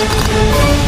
ఈ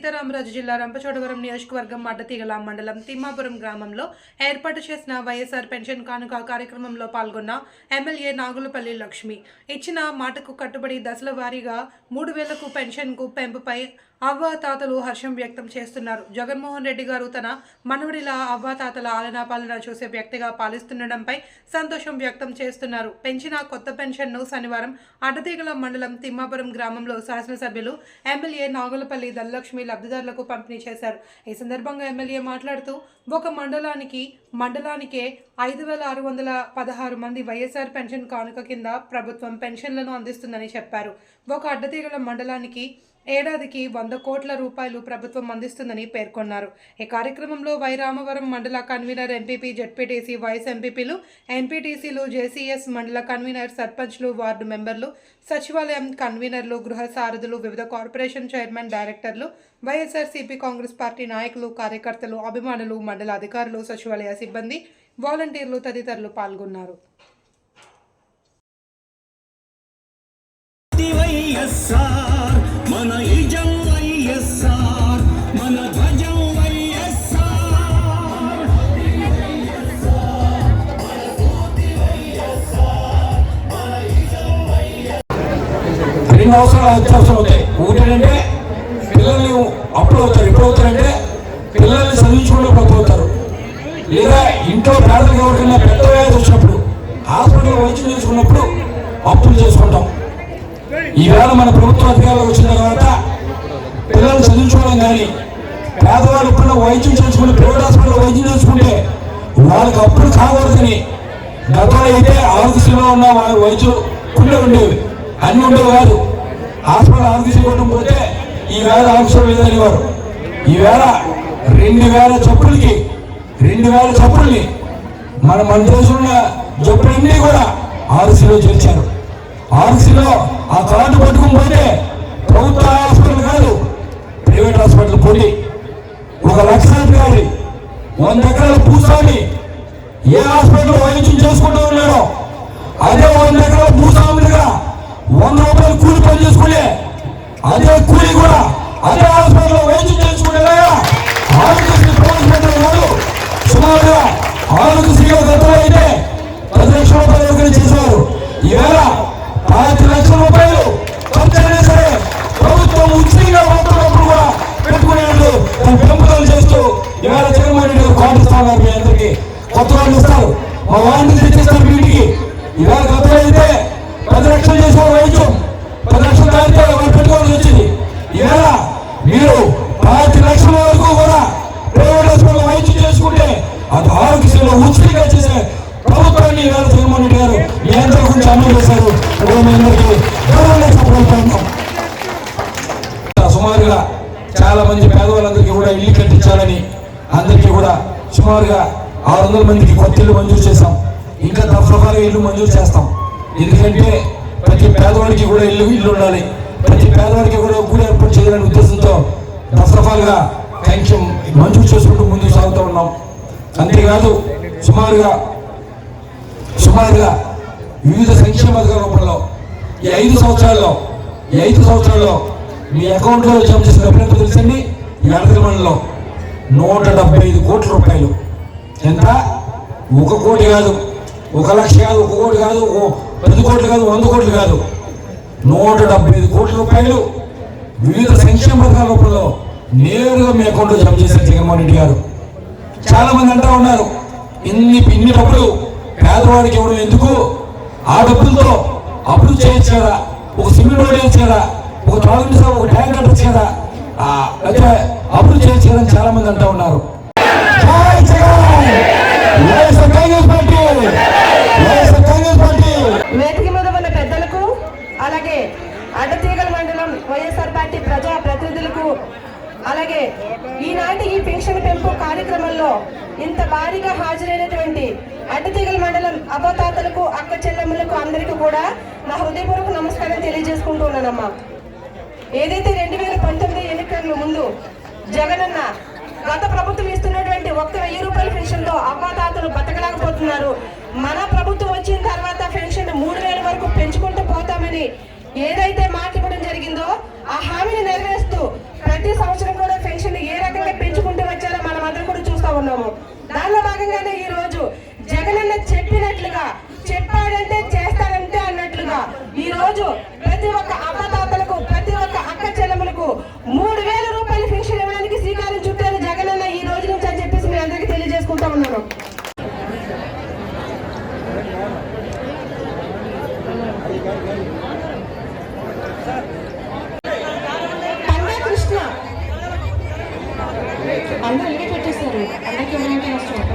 సీతారామరాజు జిల్లా రంపచోడవరం నియోజకవర్గం మడ్డతీగల మండలం తిమ్మాపురం గ్రామంలో ఏర్పాటు చేసిన వైఎస్ఆర్ పెన్షన్ కానుక కార్యక్రమంలో పాల్గొన్న ఎమ్మెల్యే నాగులపల్లి లక్ష్మి. ఇచ్చిన మాటకు కట్టుబడి దశల వారీగా మూడు వేలకు పెన్షన్కు పెంపుపై అవ్వాతాతలు హర్షం వ్యక్తం చేస్తున్నారు. జగన్మోహన్ రెడ్డి గారు తన మనవడిలా అవ్వాతాతల ఆలనా పాలన చూసే వ్యక్తిగా పాలిస్తుండడంపై సంతోషం వ్యక్తం చేస్తున్నారు. పెంచిన కొత్త పెన్షన్ను శనివారం అడ్డతీగల మండలం తిమ్మాపురం గ్రామంలో శాసనసభ్యులు ఎమ్మెల్యే నాగులపల్లి ధనలక్ష్మి లబ్ధిదారులకు పంపిణీ చేశారు. ఈ సందర్భంగా ఎమ్మెల్యే మాట్లాడుతూ ఒక మండలానికి మండలానికే ఐదు వేల ఆరు వందల పదహారు మంది వైఎస్ఆర్ పెన్షన్ కానుక కింద ప్రభుత్వం పెన్షన్లను అందిస్తుందని చెప్పారు. ఒక అడ్డతీగల మండలానికి ఏడాదికి వంద కోట్ల రూపాయలు ప్రభుత్వం అందిస్తుందని పేర్కొన్నారు. ఈ కార్యక్రమంలో వైరామవరం మండల కన్వీనర్ ఎంపీపీ జడ్పీటీసీ వైస్ ఎంపీపీలు ఎంపీటీసీలు జేసీఎస్ మండల కన్వీనర్ సర్పంచ్లు వార్డు మెంబర్లు సచివాలయం కన్వీనర్లు గృహ సారథులు వివిధ కార్పొరేషన్ చైర్మన్ డైరెక్టర్లు వైఎస్ఆర్సీపీ కాంగ్రెస్ పార్టీ నాయకులు కార్యకర్తలు అభిమానులు మండల అధికారులు సచివాలయ సిబ్బంది వాలంటీర్లు తదితరులు పాల్గొన్నారు. వైఎస్ఆర్ మన ఇజం వైఎస్ఆర్ మన ధ్వజం వైఎస్ఆర్. రెండు అవసరాలు అత్యవసరం అవుతాయి ఒకటి పిల్లల్ని అప్పుడు అవుతారు. ఎప్పుడు అవుతారంటే పిల్లల్ని చదివించుకుంటూ పోతారు లేదా ఇంట్లో పేదలకు ఎవరికైనా పెద్ద వ్యాధి వచ్చినప్పుడు హాస్పిటల్ వైద్యం చేసుకున్నప్పుడు అప్పులు చేసుకుంటాం. ఈవేళ మన ప్రభుత్వ అధికారులు వచ్చిన తర్వాత పిల్లలు చదివించుకోవడం కానీ పేదవాళ్ళు ఇప్పుడు వైద్యం చేసుకుని ప్రైవేట్ హాస్పిటల్ వైద్యం చేసుకుంటే వాళ్ళకి అప్పుడు కాకూడదని గతంలో అయితే ఆరోగ్యశ్రీలో ఉన్న వాళ్ళ వైద్యులు కొన్ని ఉండేవి. అన్నీ ఉండేవి కాదు. హాస్పిటల్ ఆరోగ్యశ్రీ ఇవ్వడం పోతే ఈవేళ వేళ ఆరోగ్యం లేదనేవారు ఈవేళ రెండు వేల చెప్పులకి రెండు వేల చెప్పుల్ని మన మన దేశంలో చెప్పులన్నీ కూడా ఆర్సీలో చేర్చారు. ఆర్సీలో ఆ కార్డు పట్టుకుని పోతే ప్రభుత్వ హాస్పిటల్ కాదు ప్రైవేట్ హాస్పిటల్ పోటీ. ఒక లక్ష లక్షాధికారి వంద ఎకరాల భూస్వామి ఏ హాస్పిటల్ వైద్యం చేసుకుంటూ ఉన్నాడో అదే వంద ఎకరాల భూస్వాములుగా వంద రూపాయలు కూలి పని చేసుకునే అదే కూలి కూడా అదే హాస్పిటల్లో వైద్యం చేసుకునేలాగా ఆరోగ్యశ్రీ ప్రవేశపెట్టిన వాడు సుమారుగా ఆరోగ్యశ్రీ గతంలో అయితే పది లక్షల రూపాయలు చేశారు. ఈవేళ పాతి లక్షల రూపాయలు ఖర్చు సరే ప్రభుత్వం ఉచితంగా పంపినప్పుడు కూడా పెట్టుకునేందుకు తన పెంపుదల చేస్తూ ఇవాళ జగన్మోహన్ రెడ్డి గారు కార్డు ఇస్తున్నారు మీ అందరికీ కొత్త వాళ్ళు ఇస్తారు. మా వారిని తెచ్చేస్తారు మీ ఇంటికి ఇవాళ గతంలో అయితే పది లక్షలు చేసేవారు వైద్యం పది లక్షలు దాటితే వాళ్ళు పెట్టుకోవాల్సి వచ్చింది. ఇవాళ మీరు పాతి లక్షల వరకు కూడా ప్రైవేట్ హాస్పిటల్ వైద్యం చేసుకుంటే అది ఆరోగ్యశ్రీలో ఉచితంగా చేసే ప్రభుత్వాన్ని ఇవాళ జగన్మోహన్ రెడ్డి గారు మీ అందరి గురించి అమలు చేశారు. సుమారుగా చాలా మంది పేదవాళ్ళందరికీ కూడా ఇల్లు కట్టించాలని అందరికీ కూడా సుమారుగా ఆరు వందల మందికి కొత్త ఇల్లు మంజూరు చేశాం. ఇంకా దఫరఫాలుగా ఇల్లు మంజూరు చేస్తాం. ఎందుకంటే ప్రతి పేదవాడికి కూడా ఇల్లు ఇల్లు ఉండాలి. ప్రతి పేదవాడికి కూడా గుడి ఏర్పాటు చేయాలనే ఉద్దేశంతో దఫరఫాలుగా పెన్షన్ మంజూరు చేసుకుంటూ ముందుకు సాగుతూ ఉన్నాం. అంతేకాదు సుమారుగా సుమారుగా వివిధ సంక్షేమ పథకాల రూపంలో ఈ ఐదు సంవత్సరాల్లో ఈ ఐదు సంవత్సరాల్లో మీ అకౌంట్లో జమ చేసిన డబ్బులు ఎంతో తెలుసండి? నూట డెబ్బై ఐదు కోట్ల రూపాయలు. ఎంత? ఒక కోటి కాదు. ఒక లక్ష కాదు ఒక కోటి కాదు ఓ పది కోట్లు కాదు వంద కోట్లు కాదు. నూట డెబ్బై ఐదు కోట్ల రూపాయలు. వివిధ సంక్షేమ పథకాల రూపంలో నేరుగా మీ అకౌంట్లో జమ చేశారు జగన్మోహన్ రెడ్డి గారు. చాలామంది అంటూ ఉన్నారు ఇన్ని ఇన్ని డబ్బులు పేదవాడికి ఇవ్వడం ఎందుకు? ఆ డబ్బులతో అప్పులు చేయొచ్చు కదా ఒక సిమెంట్ రోడ్ వేయచ్చు కదా ఒక తాగునీరు ఒక ట్యాంక్ కట్టచ్చు కదా అయితే అప్పులు చేయొచ్చు కదా చాలా మంది అంటా ఉన్నారు. జై జగన్! వేదిక మీద ఉన్న పెద్దలకు అలాగే అడ్డతీగల మండలం వైఎస్ఆర్ పార్టీ ప్రజా ప్రతినిధులకు అలాగే ఈనాటి ఈ పెన్షన్ పెంపు కార్యక్రమంలో ఇంత భారీగా హాజరైనటువంటి అడ్డతీగల మండలం అబ్బాతాతలకు అక్క చెల్లెమ్మలకు అందరికీ కూడా నా హృదయపూర్వక నమస్కారం తెలియజేసుకుంటున్నానమ్మా ఏదైతే రెండు వేల పంతొమ్మిది ఎన్నికల ముందు జగనన్న గత ప్రభుత్వం ఇస్తున్నటువంటి ఒక్క వెయ్యి రూపాయల పెన్షన్తో బతకలేకపోతున్నారు. మన ప్రభుత్వం వచ్చిన తర్వాత పెన్షన్ మూడు వేల వరకు పెంచుకుంటూ పోతామని ఏదైతే మాట ఇవ్వడం జరిగిందో ఆ హామీని నెరవేరుస్తూ ప్రతి సంవత్సరం కూడా పెన్షన్ ఏ రకంగా పెంచుకుంటూ వచ్చారో మనం అందరం కూడా చూస్తా ఉన్నాము. దానిలో చెప్పినట్లుగా చెప్పాడంటే చేస్తాడంటే అన్నట్లుగా ఈ రోజు ప్రతి ఒక్క అమ్మతాతలకు ప్రతి ఒక్క అక్క చెల్లెములకు మూడు వేల రూపాయలు పెన్షన్ ఇవ్వడానికి శ్రీకారం చుట్టారు జగనన్న ఈ రోజు నుంచి అని చెప్పేసి మీ అందరికీ తెలియజేసుకుంటా ఉన్నాను. కృష్ణ. అందరూ పెట్టేశారు అందరికీ ఏమైనా అవసరం